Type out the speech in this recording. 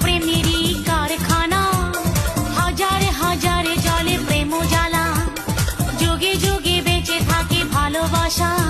প্রেমেরই কারখানা। হাজারে হাজারে জলে প্রেম জ্বালা। যোগে যোগে বেঁচে থাকে ভালোবাসা।